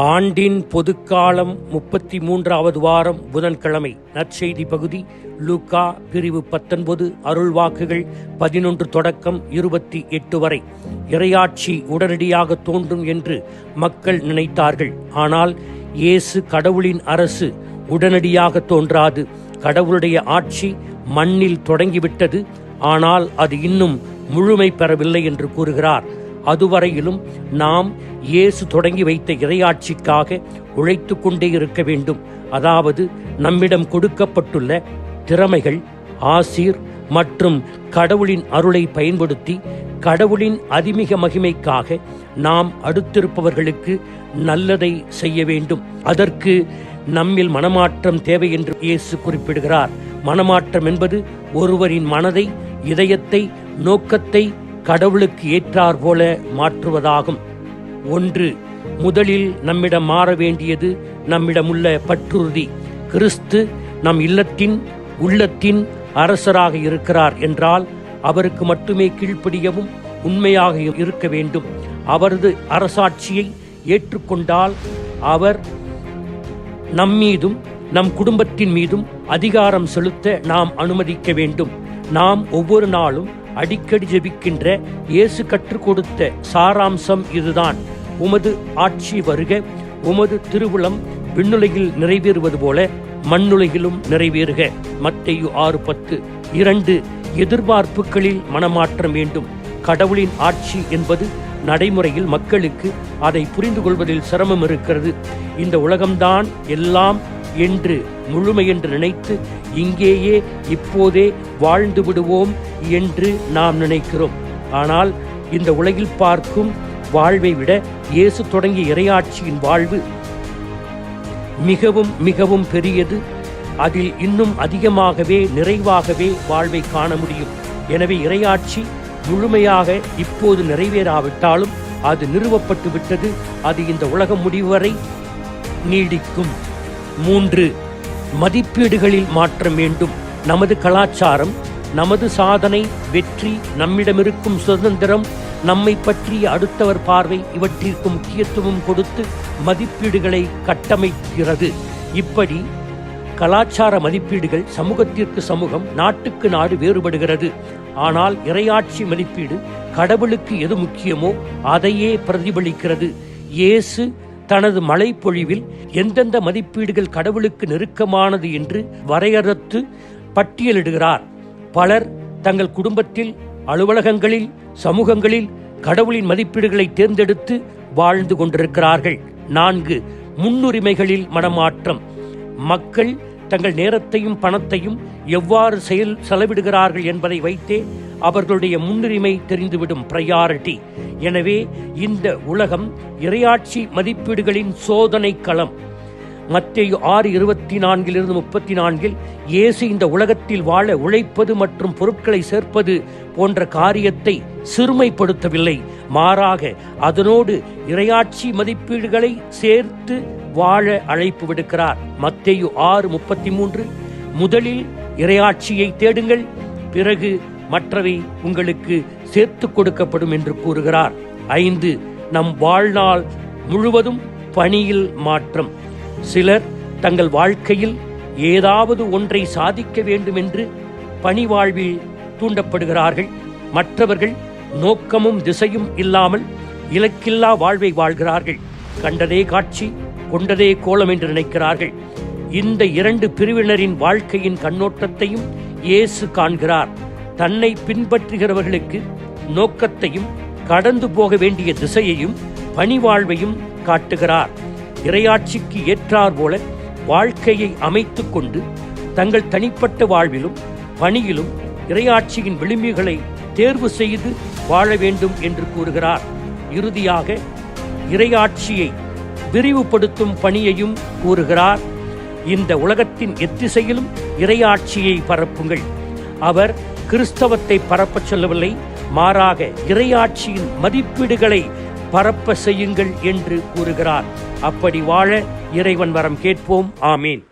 ஆண்டின் பொதுக்காலம் முப்பத்தி மூன்றாவது வாரம் புதன்கிழமை. நற்செய்தி பகுதி லூக்கா பிரிவு பத்தொன்பது அருள்வாக்குகள் பதினொன்று தொடக்கம் இருபத்தி எட்டு வரை. இறையாட்சி உடனடியாக தோன்றும் என்று மக்கள் நினைத்தார்கள். ஆனால் இயேசு கடவுளின் அரசு உடனடியாக தோன்றாது. கடவுளுடைய ஆட்சி மண்ணில் தொடங்கிவிட்டது. ஆனால் அது இன்னும் முழுமை பெறவில்லை என்று கூறுகிறார். அதுவரையிலும் நாம் இயேசு தொடங்கி வைத்த இறையாட்சிக்காக உழைத்து கொண்டே இருக்க வேண்டும். அதாவது நம்மிடம் கொடுக்கப்பட்டுள்ள திறமைகள் ஆசீர் மற்றும் கடவுளின் அருளை பயன்படுத்தி கடவுளின் அதிமிக மகிமைக்காக நாம் அடுத்திருப்பவர்களுக்கு நல்லதை செய்ய வேண்டும். அதற்கு நம்மில் மனமாற்றம் தேவை என்று இயேசு குறிப்பிடுகிறார். மனமாற்றம் என்பது ஒருவரின் மனதை இதயத்தை நோக்கத்தை கடவுளுக்கு ஏற்றார் போல மாற்றுவதாகும். ஒன்று முதலில் நம்மிடம் மாற வேண்டியது நம்மிடமுள்ள பற்றுறுதி. கிறிஸ்து நம் இல்லத்தின் உள்ளத்தின் அரசராக இருக்கிறார் என்றால் அவருக்கு மட்டுமே கீழ்ப்படியவும் உண்மையாக இருக்க வேண்டும். அவரது அரசாட்சியை ஏற்றுக்கொண்டால் அவர் நம்மீதும் நம் குடும்பத்தின் மீதும் அதிகாரம் செலுத்த நாம் அனுமதிக்க வேண்டும். நாம் ஒவ்வொரு நாளும் அடிக்கடி ஜெபிக்கின்ற இயேசு கற்றுக் கொடுத்த சாராம்சம் இதுதான். உமது ஆட்சி வருக உமது திருவுளம் விண்ணுலகில் நிறைவேறுவது போல மண்ணுலகிலும் நிறைவேறுக. மத்தையு ஆறு பத்து இரண்டு எதிர்பார்ப்புகளில் மனமாற்றம் வேண்டும். கடவுளின் ஆட்சி என்பது நடைமுறையில் மக்களுக்கு அதை புரிந்து கொள்வதில் சிரமம் இருக்கிறது. இந்த உலகம்தான் எல்லாம் என்று முழுமையென்று நினைத்து இங்கேயே இப்போதே வாழ்ந்து விடுவோம் என்று நாம் நினைக்கிறோம். ஆனால் இந்த உலகில் பார்க்கும் வாழ்வை விட இயேசு தொடங்கிய இறையாட்சியின் வாழ்வு மிகவும் மிகவும் பெரியது. அதில் இன்னும் அதிகமாகவே நிறைவாகவே வாழ்வை காண முடியும். எனவே இறையாட்சி முழுமையாக இப்போது நிறைவேறாவிட்டாலும் அது நிறுவப்பட்டு விட்டது அது இந்த உலகம் முடிவு வரை நீடிக்கும். மூன்று மதிப்பீடுகளில் மாற்றம் வேண்டும். நமது கலாச்சாரம் நமது சாதனை வெற்றி நம்மிடமிருக்கும் சுதந்திரம் நம்மை பற்றிய அடுத்தவர் பார்வை இவற்றிற்கு முக்கியத்துவம் கொடுத்து மதிப்பீடுகளை கட்டமைக்கிறது. இப்படி கலாச்சார மதிப்பீடுகள் சமூகத்திற்கு சமூகம் நாட்டுக்கு நாடு வேறுபடுகிறது. ஆனால் இறையாட்சி மதிப்பீடு கடவுளுக்கு எது முக்கியமோ அதையே பிரதிபலிக்கிறது. இயேசு தனது மழைப்பொழிவில் எந்தெந்த மதிப்பீடுகள் கடவுளுக்கு நெருக்கமானது என்று வரையறுத்து பட்டியலிடுகிறார். பலர் தங்கள் குடும்பத்தில் அலுவலகங்களில் சமூகங்களில் கடவுளின் மதிப்பீடுகளை தேர்ந்தெடுத்து வாழ்ந்து கொண்டிருக்கிறார்கள். நான்கு முன்னுரிமைகளில் மனமாற்றம். மக்கள் தங்கள் நேரத்தையும் பணத்தையும் எவ்வாறு செயல் செலவிடுகிறார்கள் என்பதை வைத்தே அவர்களுடைய முன்னுரிமை தெரிந்துவிடும் ப்ரையாரிட்டி எனவே இந்த உலகம் இரையாட்சி மதிப்பீடுகளின் சோதனை களம். மத்திய ஆறு இருபத்தி நான்கிலிருந்து முப்பத்தி நான்கில் இயேசு இந்த உலகத்தில் வாழ உழைப்பது மற்றும் பொருட்களை சேர்ப்பது போன்ற காரியத்தை சிறுமைப்படுத்தவில்லை. மாறாக அதனோடு இரையாட்சி மதிப்பீடுகளை சேர்த்து வாழ அழைப்பு விடுக்கிறார். மத்தேயு ஆறு முப்பத்தி மூன்று முதலில் இரையாட்சியை தேடுங்கள் பிறகு மற்றவை உங்களுக்கு சேர்த்து கொடுக்கப்படும் என்று கூறுகிறார். ஐந்து நம் வாழ்நாள் முழுவதும் பணியில் மாற்றம். சிலர் தங்கள் வாழ்க்கையில் ஏதாவது ஒன்றை சாதிக்க வேண்டும் என்று பணி வாழ்வில் தூண்டப்படுகிறார்கள். மற்றவர்கள் நோக்கமும் திசையும் இல்லாமல் இலக்கில்லா வாழ்வை வாழ்கிறார்கள். கண்டதே காட்சி கொண்டதே கோலம் என்று நினைக்கிறார்கள். இந்த இரண்டு பிரிவினரின் வாழ்க்கையின் கண்ணோட்டத்தையும் இயேசு காண்கிறார். தன்னை பின்பற்றுகிறவர்களுக்கு நோக்கத்தையும் கடந்து போக வேண்டிய திசையையும் பணிவாழ்வையும் காட்டுகிறார். இரையாட்சிக்கு ஏற்றார் போல வாழ்க்கையை அமைத்து கொண்டு தங்கள் தனிப்பட்ட வாழ்விலும் பணியிலும் இரையாட்சியின் விளிம்புகளை தேர்வு செய்து வாழ வேண்டும் என்று கூறுகிறார். இறுதியாக இரையாட்சியை விரிவுபடுத்தும் பணியையும் கூறுகிறார். இந்த உலகத்தின் எத்திசையிலும் இரையாட்சியை பரப்புங்கள். அவர் கிறிஸ்தவத்தை பரப்பச் சொல்லவில்லை. மாறாக இரையாட்சியின் மதிப்பீடுகளை பரப்ப செய்யுங்கள் என்று கூறுகிறார். அப்படி வாழ இறைவன் வரம் கேட்போம். ஆமீன்.